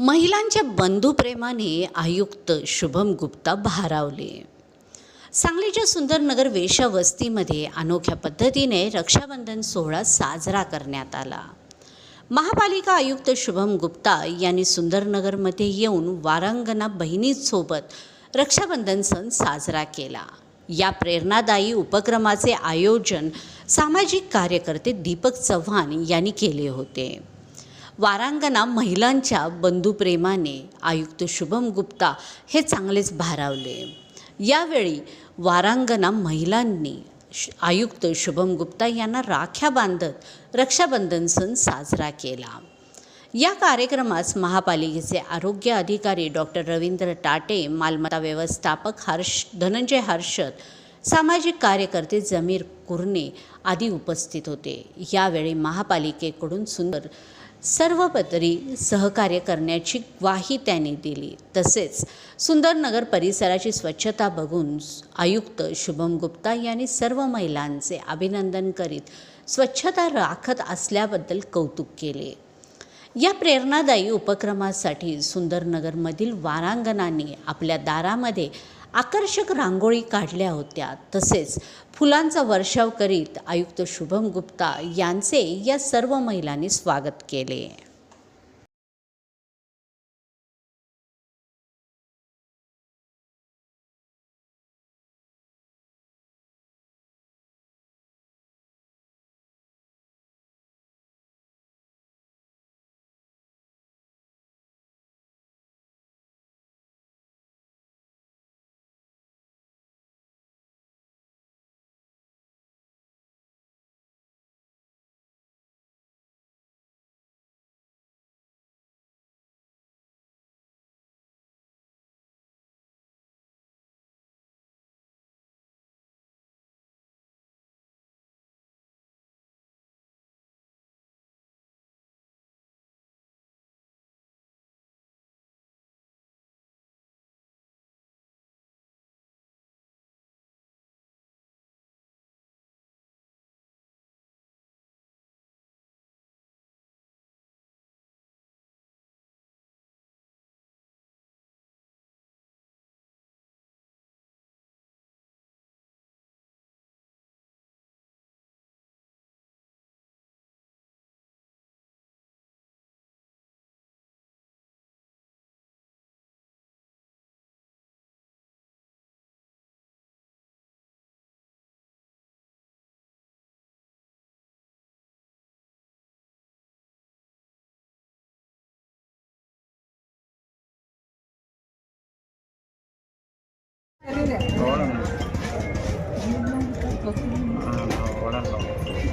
महिलांच्या बंधुप्रेमाने आयुक्त शुभम गुप्ता भारावले. सांगलीच्या सुंदरनगर वेश्या वस्तीमध्ये अनोख्या पद्धतीने रक्षाबंधन सोहळा साजरा करण्यात आला. महापालिका आयुक्त शुभम गुप्ता यांनी सुंदरनगरमध्ये येऊन वारांगणा बहिणीसोबत रक्षाबंधन सण साजरा केला. या प्रेरणादायी उपक्रमाचे आयोजन सामाजिक कार्यकर्ते दीपक चव्हाण यांनी केले होते. वारांगना महिलांच्या बंधुप्रेमाने आयुक्त शुभम गुप्ता हे चांगलेच भारावले. यावेळी वारांगना महिलांनी श- आयुक्त शुभम गुप्ता यांना राख्या बांधत रक्षाबंधन सण साजरा केला. या कार्यक्रमास महापालिकेचे आरोग्य अधिकारी डॉक्टर रवींद्र टाटे मालमत्ता व्यवस्थापक हर्ष धनंजय हर्षद सामाजिक कार्यकर्ते जमीर कुर्णे आदी उपस्थित होते. यावेळी महापालिकेकडून सुंदर सर्वपतरी सहकार्य करण्याची ग्वाही त्यांनी दिली. तसेच सुंदरनगर परिसराची स्वच्छता बघून आयुक्त शुभम गुप्ता यांनी सर्व महिलांचे अभिनंदन करीत स्वच्छता राखत असल्याबद्दल कौतुक केले. या प्रेरणादायी उपक्रमासाठी सुंदरनगरमधील वारांगणांनी आपल्या दारामध्ये आकर्षक रांगोळी काढल्या होत्या. तसेच फुलांचा वर्षाव करीत आयुक्त शुभम गुप्ता यांचे या सर्व महिलांनी स्वागत केले.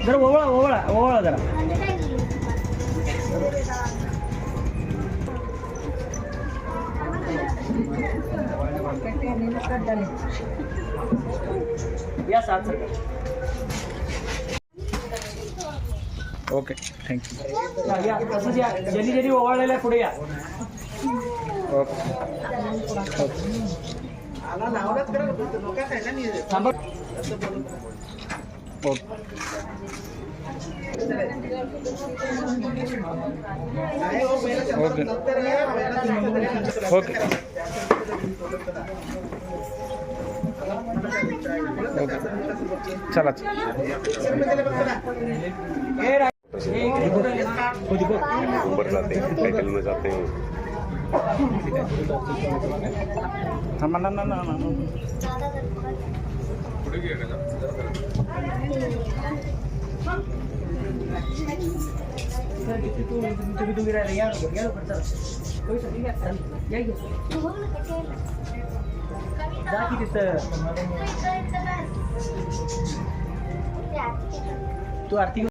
जरा ओवळा ओवळा ओवळा जरा या सात सर ओके थँक्यू या, या तसंच या ज्यांनी ज्यांनी ओवाळलेल्या पुढे या ओके थांबा ओके ओके. Okay okay. चला. हो. ऊपर जाते हैं टाइटल में जाते. हैं थांबा ना ना ना या चल. जा तू आरती